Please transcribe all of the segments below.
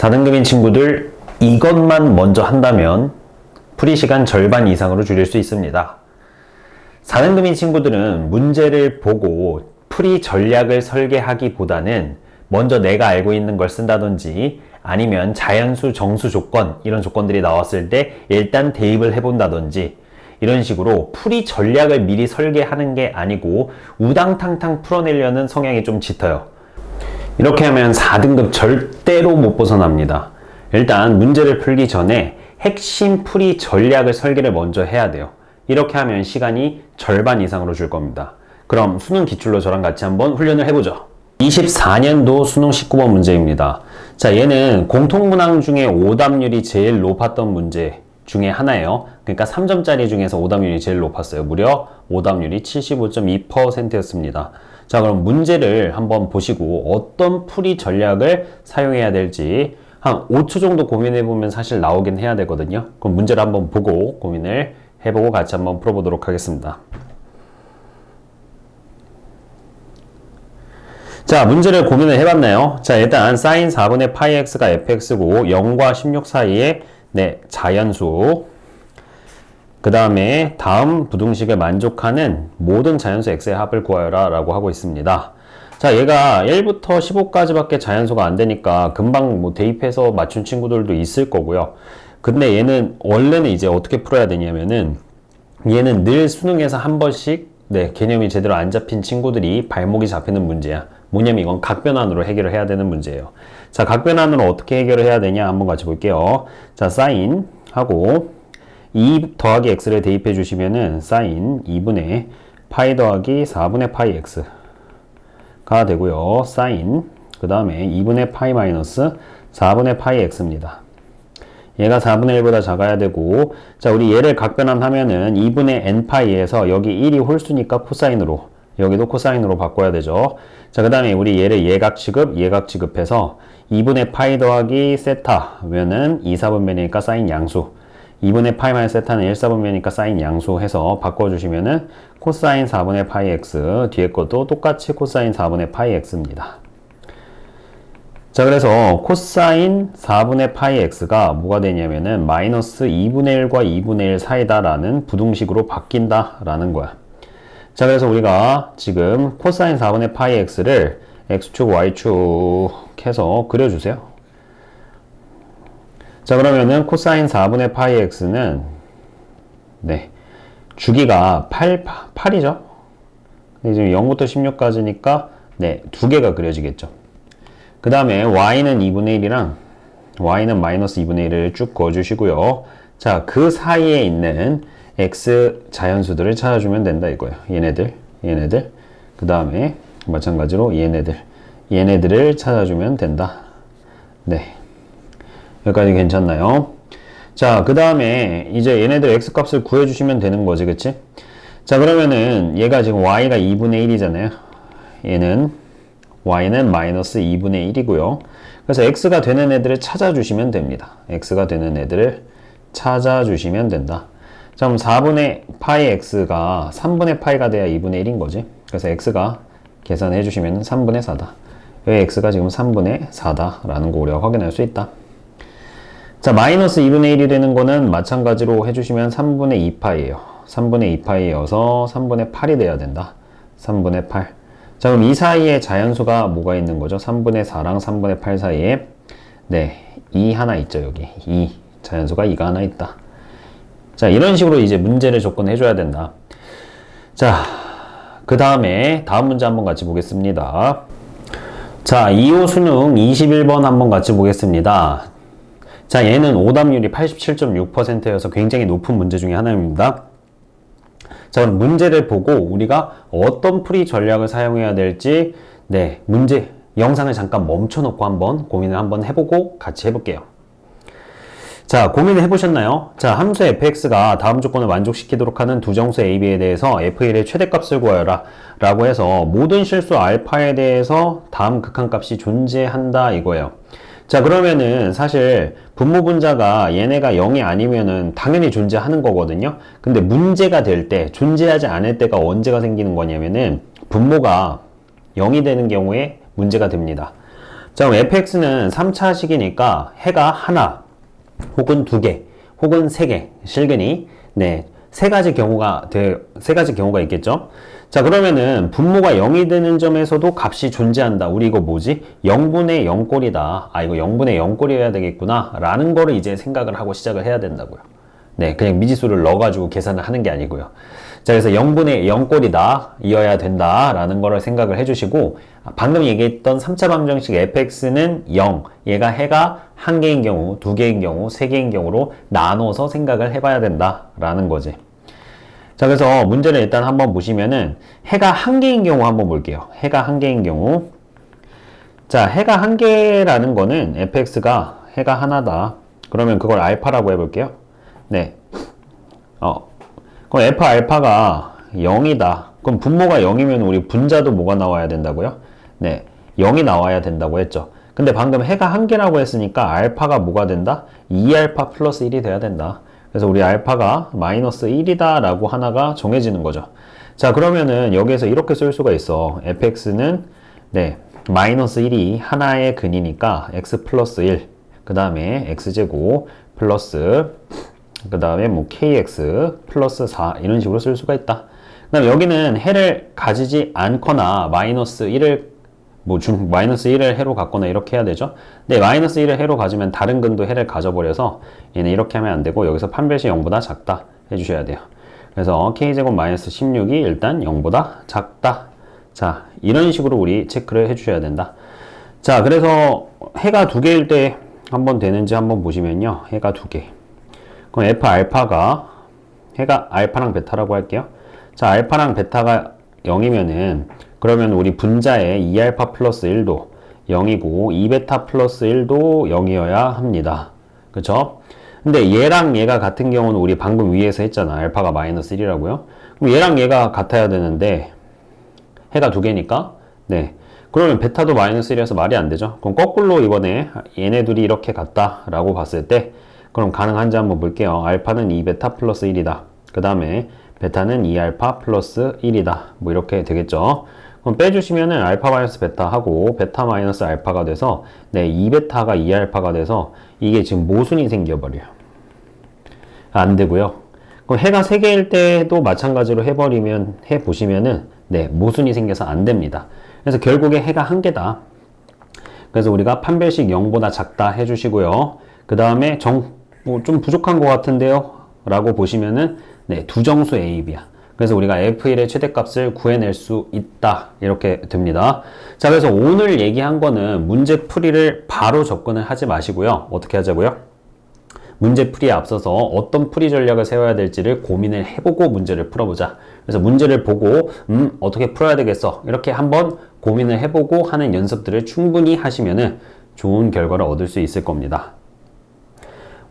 4등급인 친구들 이것만 먼저 한다면 풀이 시간 절반 이상으로 줄일 수 있습니다. 4등급인 친구들은 문제를 보고 풀이 전략을 설계하기보다는 먼저 내가 알고 있는 걸 쓴다든지 아니면 자연수, 정수 조건 이런 조건들이 나왔을 때 일단 대입을 해본다든지 이런 식으로 풀이 전략을 미리 설계하는 게 아니고 우당탕탕 풀어내려는 성향이 좀 짙어요. 이렇게 하면 4등급 절대로 못 벗어납니다. 일단 문제를 풀기 전에 핵심 풀이 전략을 설계를 먼저 해야 돼요. 이렇게 하면 시간이 절반 이상으로 줄 겁니다. 그럼 수능 기출로 저랑 같이 한번 훈련을 해보죠. 24년도 수능 19번 문제입니다. 자, 얘는 공통문항 중에 오답률이 제일 높았던 문제 중에 하나예요. 그러니까 3점짜리 중에서 오답률이 제일 높았어요. 무려 오답률이 75.2%였습니다. 자, 그럼 문제를 한번 보시고 어떤 풀이 전략을 사용해야 될지 한 5초 정도 고민해 보면 사실 나오긴 해야 되거든요. 그럼 문제를 한번 보고 고민을 해보고 같이 한번 풀어보도록 하겠습니다. 자, 문제를 고민을 해봤나요? 자, 일단 사인 4분의 파이 x가 fx고 0과 16 사이에 네, 자연수 그 다음에 다음 부등식을 만족하는 모든 자연수 x의 합을 구하여라 라고 하고 있습니다. 자, 얘가 1부터 15까지밖에 자연수가 안 되니까 금방 뭐 대입해서 맞춘 친구들도 있을 거고요. 근데 얘는 원래는 이제 어떻게 풀어야 되냐면은 얘는 늘 수능에서 한 번씩 네, 개념이 제대로 안 잡힌 친구들이 발목이 잡히는 문제야. 뭐냐면 이건 각변환으로 해결을 해야 되는 문제예요. 자, 각변환으로 어떻게 해결을 해야 되냐 한번 같이 볼게요. 자, 사인 하고 2 더하기 x를 대입해 주시면은 사인 2분의 파이 더하기 4분의 파이 x가 되고요. 사인 그 다음에 2분의 파이 마이너스 4분의 파이 x입니다. 얘가 4분의 1보다 작아야 되고 자 우리 얘를 각변환하면은 2분의 n파이에서 여기 1이 홀수니까 코사인으로 여기도 코사인으로 바꿔야 되죠. 자, 그 다음에 우리 얘를 예각 취급, 예각 취급해서 2분의 파이 더하기 세타면은 2, 4분면이니까 사인 양수. 2분의 파이 마이너스 세타는 1, 4분면이니까 사인 양수 해서 바꿔주시면은 코사인 4분의 파이 x, 뒤에 것도 똑같이 코사인 4분의 파이 x입니다. 자, 그래서 코사인 4분의 파이 x가 뭐가 되냐면은 마이너스 2분의 1과 2분의 1 사이다 라는 부등식으로 바뀐다 라는 거야. 자, 그래서 우리가 지금 코사인 4분의 파이 x를 x축, y축 해서 그려주세요. 자, 그러면은 코사인 4분의 파이 x는 네, 주기가 8, 8이죠? 지금 0부터 16까지니까 네, 두 개가 그려지겠죠. 그 다음에 y는 2분의 1이랑 y는 마이너스 2분의 1을 쭉 그어주시고요. 자, 그 사이에 있는 x 자연수들을 찾아주면 된다 이거예요. 얘네들, 얘네들. 그 다음에 마찬가지로 얘네들, 얘네들을 찾아주면 된다. 네. 여기까지 괜찮나요? 자, 그 다음에 이제 얘네들 x 값을 구해주시면 되는 거지, 그치? 자, 그러면은 얘가 지금 y가 2분의 1이잖아요. 얘는 y는 마이너스 2분의 1이고요. 그래서 x가 되는 애들을 찾아주시면 됩니다. x가 되는 애들을 찾아주시면 된다. 자, 그럼 4분의 파이 x가 3분의 파이가 돼야 2분의 1인 거지. 그래서 x가 계산해 주시면 3분의 4다. 왜 x가 지금 3분의 4다라는 거 우리가 확인할 수 있다. 자, 마이너스 2분의 1이 되는 거는 마찬가지로 해주시면 3분의 2파이에요. 3분의 2파이여서 3분의 8이 돼야 된다. 3분의 8. 자, 그럼 이 사이에 자연수가 뭐가 있는 거죠? 3분의 4랑 3분의 8 사이에 네, 2 하나 있죠, 여기. 2. 자연수가 2가 하나 있다. 자, 이런 식으로 이제 문제를 조건해 줘야 된다. 자, 그 다음에 다음 문제 한번 같이 보겠습니다. 자, 2호 수능 21번 한번 같이 보겠습니다. 자, 얘는 오답률이 87.6%여서 굉장히 높은 문제 중에 하나입니다. 자, 그럼 문제를 보고 우리가 어떤 풀이 전략을 사용해야 될지, 네, 문제, 영상을 잠깐 멈춰놓고 한번 고민을 한번 해보고 같이 해볼게요. 자, 고민을 해보셨나요? 자, 함수 fx가 다음 조건을 만족시키도록 하는 두 정수 a, b에 대해서 f1의 최대값을 구하여라 라고 해서 모든 실수 알파에 대해서 다음 극한값이 존재한다 이거예요. 자, 그러면은 사실 분모 분자가 얘네가 0이 아니면은 당연히 존재하는 거거든요. 근데 문제가 될 때, 존재하지 않을 때가 언제가 생기는 거냐면은 분모가 0이 되는 경우에 문제가 됩니다. 자, 그럼 fx는 3차식이니까 해가 하나, 혹은 두 개, 혹은 세 개, 실근이, 네, 세 가지 경우가, 돼, 세 가지 경우가 있겠죠? 자, 그러면은 분모가 0이 되는 점에서도 값이 존재한다. 우리 이거 뭐지? 0분의 0꼴이다. 아, 이거 0분의 0꼴이어야 되겠구나. 라는 거를 이제 생각을 하고 시작을 해야 된다고요. 네, 그냥 미지수를 넣어가지고 계산을 하는 게 아니고요. 자, 그래서 0분의 0꼴이다. 이어야 된다. 라는 거를 생각을 해주시고, 방금 얘기했던 3차 방정식 fx는 0. 얘가 해가 한 개인 경우, 두 개인 경우, 세 개인 경우로 나눠서 생각을 해봐야 된다. 라는 거지. 자, 그래서 문제를 일단 한번 보시면은 해가 한 개인 경우 한번 볼게요. 해가 한 개인 경우. 자, 해가 한 개라는 거는 fx가 해가 하나다. 그러면 그걸 알파라고 해볼게요. 네. 어. 그럼 f 알파가 0이다. 그럼 분모가 0이면 우리 분자도 뭐가 나와야 된다고요? 네. 0이 나와야 된다고 했죠. 근데 방금 해가 한 개라고 했으니까 알파가 뭐가 된다? 2알파 플러스 1이 돼야 된다. 그래서 우리 알파가 마이너스 1이다 라고 하나가 정해지는 거죠. 자, 그러면은 여기에서 이렇게 쓸 수가 있어. fx는 네, 마이너스 1이 하나의 근이니까 x 플러스 1, 그 다음에 x제곱 플러스 그 다음에 뭐 kx 플러스 4 이런 식으로 쓸 수가 있다. 그 다음 여기는 해를 가지지 않거나 마이너스 1을 뭐 중, 마이너스 1을 해로 갖거나 이렇게 해야 되죠. 네, 마이너스 1을 해로 가지면 다른 근도 해를 가져버려서 얘는 이렇게 하면 안 되고 여기서 판별시 0보다 작다 해주셔야 돼요. 그래서 k제곱 마이너스 16이 일단 0보다 작다. 자, 이런 식으로 우리 체크를 해주셔야 된다. 자, 그래서 해가 두 개일 때 한번 되는지 한번 보시면요. 해가 두 개. 그럼 f 알파가 해가 알파랑 베타라고 할게요. 자, 알파랑 베타가 0이면은 그러면 우리 분자의 2알파 플러스 1도 0이고 2베타 플러스 1도 0이어야 합니다. 그쵸? 근데 얘랑 얘가 같은 경우는 우리 방금 위에서 했잖아. 알파가 마이너스 1이라고요. 그럼 얘랑 얘가 같아야 되는데 해가 두 개니까 네. 그러면 베타도 마이너스 1이어서 말이 안 되죠. 그럼 거꾸로 이번에 얘네 둘이 이렇게 같다라고 봤을 때 그럼 가능한지 한번 볼게요. 알파는 2베타 플러스 1이다. 그 다음에 베타는 2알파 플러스 1이다. 뭐 이렇게 되겠죠. 그럼 빼주시면은 알파 마이너스 베타 하고 베타 마이너스 알파가 돼서 네 2베타가 2알파가 돼서 이게 지금 모순이 생겨버려요. 안 되고요. 그럼 해가 3개일 때도 마찬가지로 해버리면 해보시면은 네 모순이 생겨서 안 됩니다. 그래서 결국에 해가 한 개다. 그래서 우리가 판별식 0보다 작다 해주시고요. 그 다음에 정, 뭐 좀 부족한 것 같은데요? 라고 보시면은, 네, 두 정수 A, B야. 그래서 우리가 F1의 최대값을 구해낼 수 있다. 이렇게 됩니다. 자, 그래서 오늘 얘기한 거는 문제 풀이를 바로 접근을 하지 마시고요. 어떻게 하자고요? 문제 풀이에 앞서서 어떤 풀이 전략을 세워야 될지를 고민을 해보고 문제를 풀어보자. 그래서 문제를 보고, 음, 어떻게 풀어야 되겠어. 이렇게 한번 고민을 해보고 하는 연습들을 충분히 하시면은 좋은 결과를 얻을 수 있을 겁니다.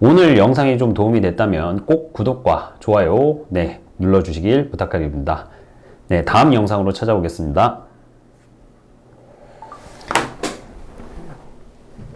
오늘 영상이 좀 도움이 됐다면 꼭 구독과 좋아요, 네, 눌러주시길 부탁드립니다. 네, 다음 영상으로 찾아오겠습니다.